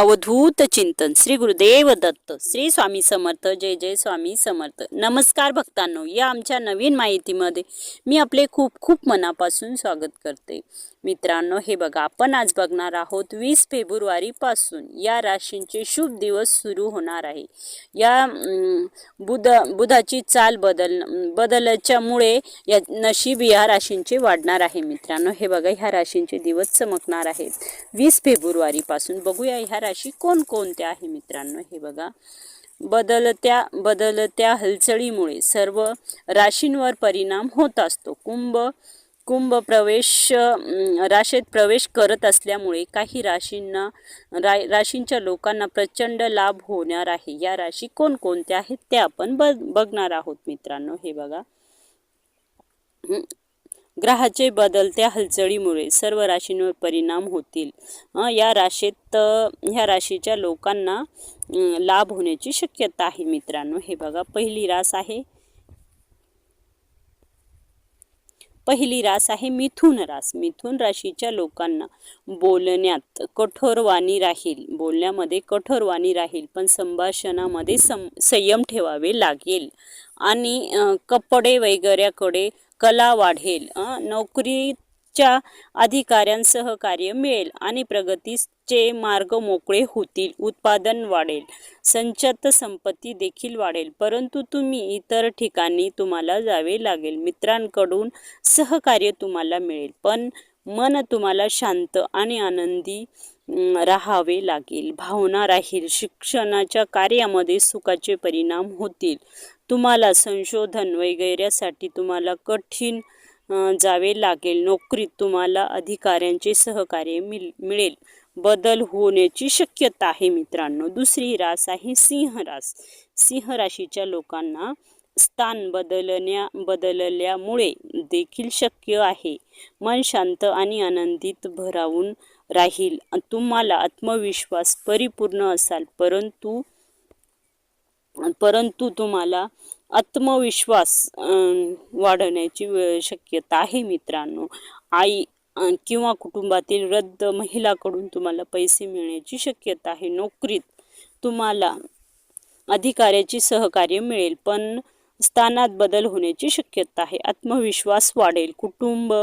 अवधूत चिंतन. श्री गुरुदेव दत्त श्री स्वामी समर्थ जय जय स्वामी समर्थ. नमस्कार भक्तांनो या आमच्या नवीन माहितीमध्ये मी आपले खूप खूप मनापासून स्वागत करते. मित्रांनो हे बघा आपण आज बघणार आहोत वीस फेब्रुवारीपासून या राशींचे शुभ दिवस सुरू होणार आहे. या बुध बुधाची चाल बदल बदलच्यामुळे या नशीब या राशींचे वाढणार आहे मित्रांनो. हे बघा ह्या राशींचे दिवस चमकणार आहेत. वीस फेब्रुवारीपासून बघूया ह्या राशी कोणकोणत्या आहे मित्रांनो? हे बघा. बदलत्या बदलत्या हलचळीमुळे सर्व राशींवर परिणाम होत असतो. कुंभ कुंभ प्रवेश राशीत प्रवेश करत असल्यामुळे काही राशींना रा राशींच्या लोकांना प्रचंड लाभ होणार आहे. या राशी कोणकोणत्या आहेत ते आपण बघणार आहोत मित्रांनो. हे बघा. ग्रहाचे बदलत्या हलचळीमुळे सर्व राशींवर परिणाम होतील. या राशीत ह्या राशीच्या लोकांना लाभ होण्याची शक्यता आहे मित्रांनो. हे बघा पहिली रास आहे. पहिली रास आहे मिथुन रास. मिथुन राशीच्या लोकांना बोलण्यात कठोरवाणी राहील. बोलण्यामध्ये कठोरवाणी राहील पण संभाषणामध्ये सं संयम ठेवावे लागेल. आणि कपडे वगैरेकडे कला वाढेल. नोकरीत च्या अधिकाऱ्यांसह कार्य मिळेल आणि प्रगतीचे मार्ग मोकळे होतील उत्पादन वाढेल संचत संपत्ती देखील वाढेल. परंतु तुम्ही इतर ठिकाणी तुम्हाला जावे लागेल. मित्रांकडून सहकार्य तुम्हाला मिळेल पण मन तुम्हाला शांत आणि आनंदी राहावे लागेल. भावना राहील शिक्षणाच्या कार्यामध्ये सुखाचे परिणाम होतील. तुम्हाला संशोधन वगैरेसाठी तुम्हाला कठीण जावे लागेल. नोकरीत तुम्हाला अधिकाऱ्यांचे सहकार्य मिल मिळेल. बदल होण्याची शक्यता आहे मित्रांनो. दुसरी रास आहे सिंह रास. सिंह राशीच्या लोकांना स्थान बदलण्या बदलल्यामुळे देखील शक्य आहे. मन शांत आणि आनंदित भरावून राहील. तुम्हाला आत्मविश्वास परिपूर्ण असाल परंतु परंतु तुम्हाला आत्मविश्वास वाढवण्याची शक्यता आहे मित्रांनो. आई किंवा कुटुंबातील वृद्ध महिलाकडून तुम्हाला पैसे मिळण्याची शक्यता आहे. नोकरीत तुम्हाला अधिकाऱ्याची सहकार्य मिळेल पण स्थानात बदल होण्याची शक्यता आहे. आत्मविश्वास वाढेल. कुटुंब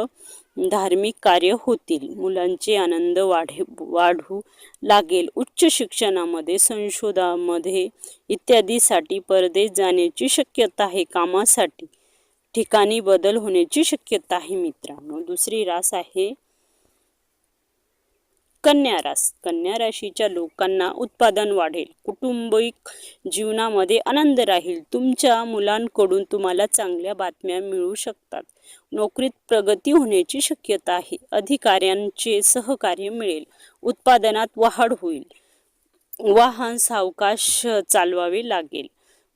धार्मिक कार्य होतील. मुलांचे आनंद वाढे वाढू लागेल. उच्च शिक्षणामध्ये संशोधनामध्ये इत्यादीसाठी परदेश जाण्याची शक्यता आहे. कामासाठी ठिकाणी बदल होण्याची शक्यता आहे मित्रांनो. दुसरी रास आहे कन्या रास कन्या राशीच्या लोकांना उत्पादन वाढेल. कुटुंबिक जीवनामध्ये आनंद राहील. तुमच्या मुलांकडून तुम्हाला चांगल्या बातम्या मिळू शकतात. नोकरीत प्रगती होण्याची शक्यता आहे. अधिकाऱ्यांचे सहकार्य मिळेल. उत्पादनात वाढ होईल. वाहन सावकाश चालवावे लागेल.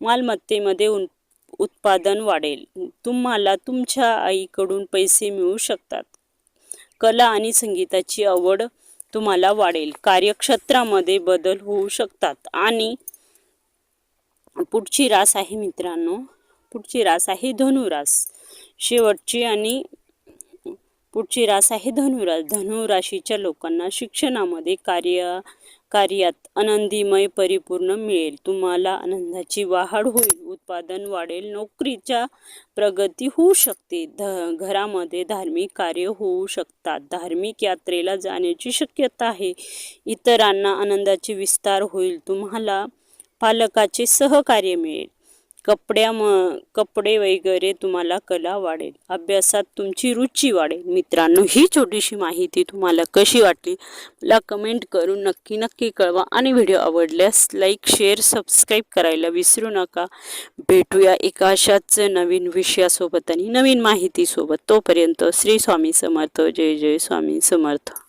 मालमत्तेमध्ये उत्पादन वाढेल. तुम्हाला तुमच्या आईकडून पैसे मिळू शकतात. कला आणि संगीताची आवड तुम्हाला वाढेल. कार्यक्षेत्रामध्ये बदल होऊ शकतात. आणि पुढची रास आहे मित्रांनो. पुढची रास आहे धनुरास. शेवटची आणि पुढची रास आहे धनुरास धनुराशीच्या लोकांना शिक्षणामध्ये कार्य कार्यात आनंदीमय परिपूर्ण मिळेल. तुम्हाला आनंदाची वाढ होईल. उत्पादन वाढेल. नोकरीच्या प्रगती होऊ शकते. ध घरामध्ये धार्मिक कार्य होऊ शकतात. धार्मिक यात्रेला जाण्याची शक्यता आहे. इतरांना आनंदाचे विस्तार होईल. तुम्हाला पालकाचे सहकार्य मिळेल. कपड्या म कपडे वगैरे तुम्हाला कला वाढेल अभ्यासात तुमची रुची वाढेल. मित्रांनो ही छोटीशी माहिती तुम्हाला कशी वाटली मला कमेंट करून नक्की नक्की कळवा. आणि व्हिडिओ आवडल्यास लाईक शेअर सबस्क्राईब करायला विसरू नका. भेटूया एका अशाच नवीन विषयासोबत आणि नवीन माहितीसोबत. तोपर्यंत श्री स्वामी समर्थ. जय जय स्वामी समर्थ.